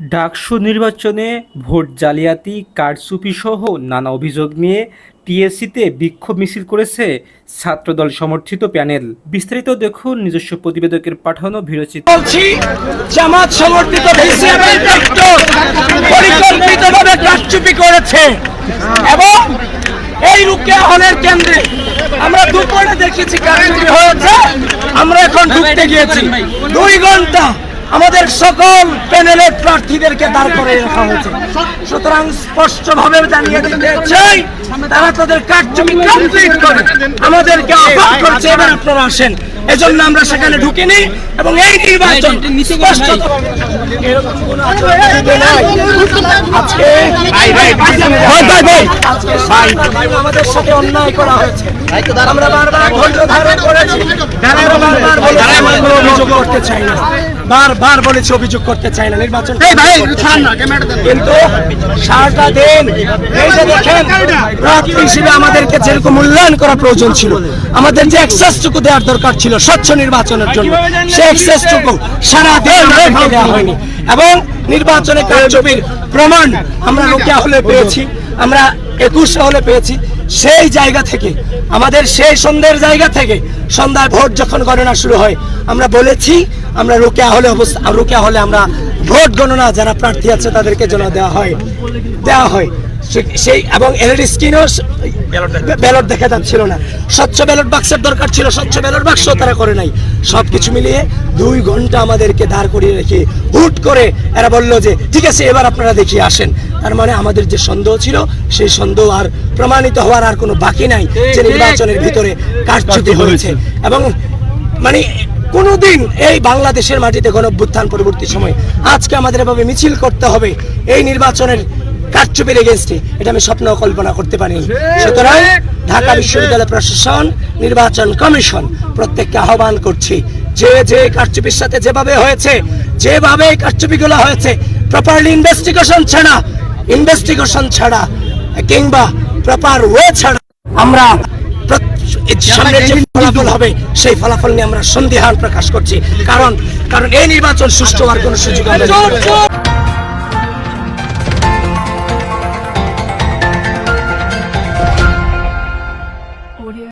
ডাকসু নির্বাচনে ভোট জালিয়াতি, কারচুপি সহ নানা অভিযোগ নিয়ে টিএসসিতে বিক্ষোভ মিছিল করেছে ছাত্রদল সমর্থিত প্যানেল। বিস্তারিত দেখুন নিজস্ব প্রতিবেদকের পাঠানো ভিডিওচিত্র। জামাত সমর্থিত পরিকল্পিতভাবে কারচুপি করেছে। এবং এই রুকিয়া হলের কেন্দ্রে আমরা দুপুরে দেখেছি আমরা এখন ঢুকতে গিয়েছি। দুই ঘণ্টা আমাদের সকল প্যানেলের প্রার্থীদেরকে দাঁড় করে রাখা হয়েছে। সুতরাং স্পষ্টভাবে জানিয়ে দিতে চাই তারা তাদের কারচুপি কমপ্লিট করে আমাদেরকে আহ্বান করছে এবার আপনারা আসেন। এজন্য আমরা সেখানে ঢুকিনি এবং এই নির্বাচন আমাদের সাথে অন্যায় করা হয়েছে। আমরা বারবার ধৈর্য ধারণ করেছি। বারবার অভিযোগ করতে চাই না। বারবার বলেছি অভিযোগ করতে চাই না নির্বাচন কিন্তু সারাটা দিন। এই যে দেখেন প্রার্থী হিসেবে আমাদেরকে যেরকম মূল্যায়ন করা প্রয়োজন ছিল আমাদের যে অ্যাক্সেসটুকু দেওয়ার দরকার ছিল স্বচ্ছ নির্বাচনের জন্য সেই অ্যাক্সেসটুকু সারা দিন দেওয়া হয়নি। এবং নির্বাচনে কারচুপির প্রমাণ আমরা রোকেয়া হলে পেয়েছি আমরা একুশে হলে পেয়েছি। সেই জায়গা থেকে আমাদের সেই সন্ধ্যের জায়গা থেকে সন্ধ্যায় ভোট যখন গণনা শুরু হয় আমরা বলেছি আমরা রোকেয়া হলে অবস্থা রোকেয়া হলে আমরা ভোট গণনা যারা প্রার্থী আছে তাদেরকে যেন দেওয়া হয়। দেওয়া হয়। সেই এবং এলইডি স্ক্রিনও ব্যালট দেখা যাচ্ছিল না। স্বচ্ছ ব্যালট বাক্সের দরকার ছিল। স্বচ্ছ ব্যালট বাক্স তারা করে নাই। সবকিছু মিলিয়ে দুই ঘণ্টা আমাদেরকে দাঁড় করিয়ে রেখে হুট করে এরা বলল যে ঠিক আছে এবার আপনারা দেখিয়ে আসেন। তার মানে আমাদের যে সন্দেহ ছিল সেই সন্দেহ আর প্রমাণিত হওয়ার আর কোনো বাকি নাই যে নির্বাচনের ভিতরে কারচুপি হয়েছে। এবং মানে কোনোদিন এই বাংলাদেশের মাটিতে গণ অভ্যুত্থান পরবর্তী সময় আজকে আমাদের এভাবে মিছিল করতে হবে এই নির্বাচনের কারচুপির এগেনস্টে এটা আমি স্বপ্ন কল্পনা করতে পারি সুতরাং ঢাকা বিশ্ববিদ্যালয় প্রশাসন নির্বাচন কমিশন প্রত্যেককে আহ্বান করছি যে যে কারচুপির সাথে যেভাবে হয়েছে যেভাবে কারচুপিগুলো হয়েছে প্রপারলি ইনভেস্টিগেশন ছাড়া ইনভেস্টিগেশন ছাড়া কিংবা প্রপার ওয়ে ছাড়া আমরা সামনের যে ফলাফল হবে সেই ফলাফল নিয়ে আমরা সন্দেহান প্রকাশ করছি। কারণ কারণ এই নির্বাচন সুষ্ঠু হওয়ার কোনো সুযোগ আমরা।